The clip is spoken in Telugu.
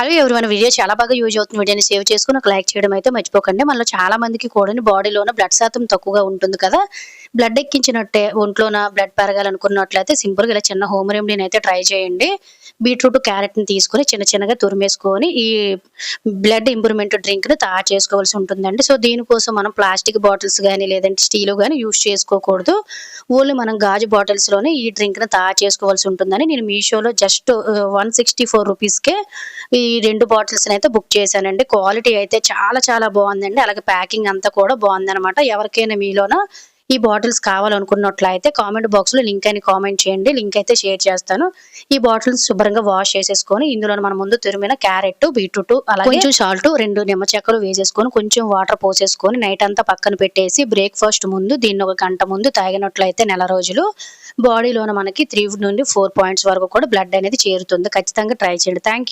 హలో ఎవరివైనా వీడియో చాలా బాగా యూజ్ అవుతుంది. వీడియోని సేవ్ చేసుకుని ఒక లైక్ చేయడం అయితే మర్చిపోకండి. మనలో చాలా మందికి కూడా బాడీలోనే బ్లడ్ శాతం తక్కువగా ఉంటుంది కదా. బ్లడ్ ఎక్కించినట్టే ఒంట్లోన బ్లడ్ పెరగాలనుకున్నట్లయితే సింపుల్గా ఇలా చిన్న హోమ్ రెమెడీని అయితే ట్రై చేయండి. బీట్రూట్ క్యారెట్ని తీసుకొని చిన్న చిన్నగా తురిమేసుకొని ఈ బ్లడ్ ఇంప్రూవ్మెంట్ డ్రింక్ని తయారు చేసుకోవాల్సి ఉంటుందండి. సో దీనికోసం మనం ప్లాస్టిక్ బాటిల్స్ కానీ లేదంటే స్టీల్ కానీ యూజ్ చేసుకోకూడదు. ఓన్లీ మనం గాజు బాటిల్స్లోనే ఈ డ్రింక్ని తయారు చేసుకోవాల్సి ఉంటుందని నేను మీషోలో జస్ట్ వన్ సిక్స్టీ ఫోర్ రూపీస్కే ఈ రెండు బాటిల్స్ని అయితే బుక్ చేశానండి. క్వాలిటీ అయితే చాలా చాలా బాగుందండి. అలాగే ప్యాకింగ్ అంతా కూడా బాగుందనమాట ఎవరికైనా మీలోన ఈ బాటిల్స్ కావాలనుకున్నట్లయితే కామెంట్ బాక్స్లో లింక్ అని కామెంట్ చేయండి. లింక్ అయితే షేర్ చేస్తాను. ఈ బాటిల్స్ శుభ్రంగా వాష్ చేసేసుకొని ఇందులో మన ముందు తురిమిన క్యారెట్ బీట్రూట్ అలాగే కొంచెం సాల్ట్ రెండు నిమ్మ చెక్కలు వేసేసుకొని కొంచెం వాటర్ పోసేసుకొని నైట్ అంతా పక్కన పెట్టేసి బ్రేక్ఫాస్ట్ ముందు దీన్ని ఒక గంట ముందు తాగినట్లయితే నెల రోజులు. బాడీలోన మనకి త్రీ నుండి ఫోర్ పాయింట్స్ వరకు కూడా బ్లడ్ అనేది చేరుతుంది. ఖచ్చితంగా ట్రై చేయండి. థ్యాంక్